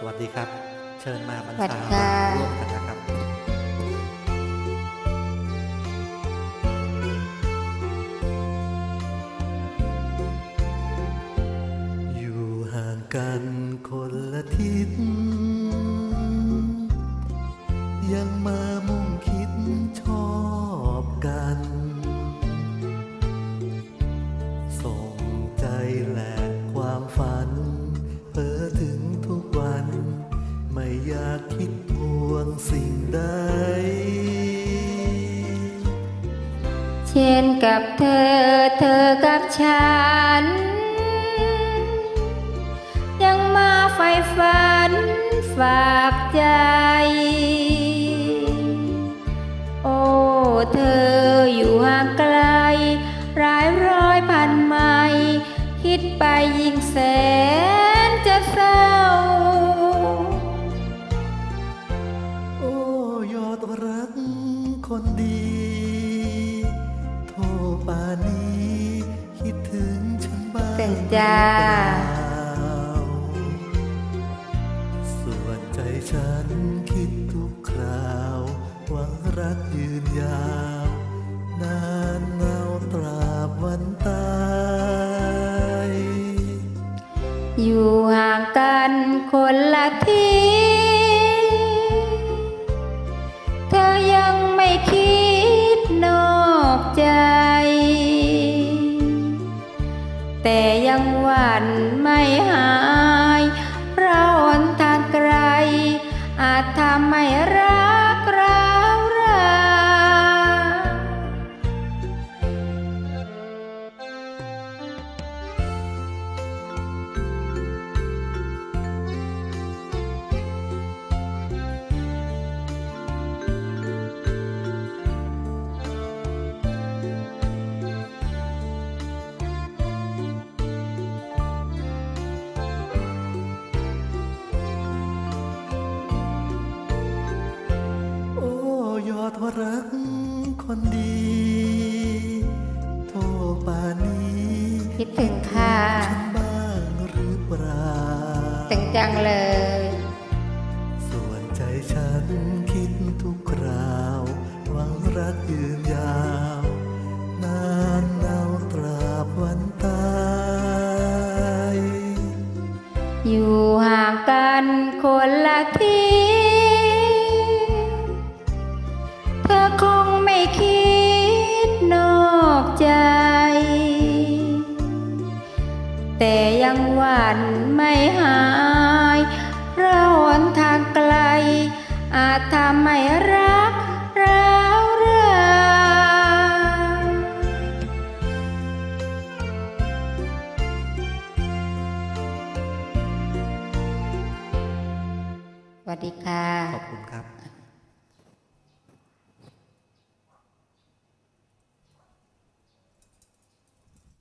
สวัสดีครับ เชิญมาบรรสวัสษาดีค่ะร่วมกันนะครับอยู่ห่างกันคนละทิศยังมามุ่งคิดชอบ คิดพวงสิ่งใด เช่นกับเธอเธอกับฉัน ยังมาไฟฝันฝากใจ โอ้เธออยู่ห่างไกลรายร้อยพันไมล์คิดไปยิ่งแสน คนดี โทรป่านี้คิดถึงฉันบ้างถึงจ้า ส่วนใจฉันคิดทุกคราว หวังรักยืนยาว นานเนาตราบวันตายอยู่ห่างกันคนละที่ ยั รักคนดีโทรป่านนี้คิดถึงค่ะฉันบ้างหรือเปล่าตึงจังเลย ส่วนใจฉันคิดทุกคราว หวังรักยืนยาว นานเนาตราบวันตายอยู่ห่างกันคนละที่ ยังหวั่นไม่หายเพราะหนทางไกล อาจทำให้รักเราเรื่อสวัสดีค่ะ ขอบคุณครับ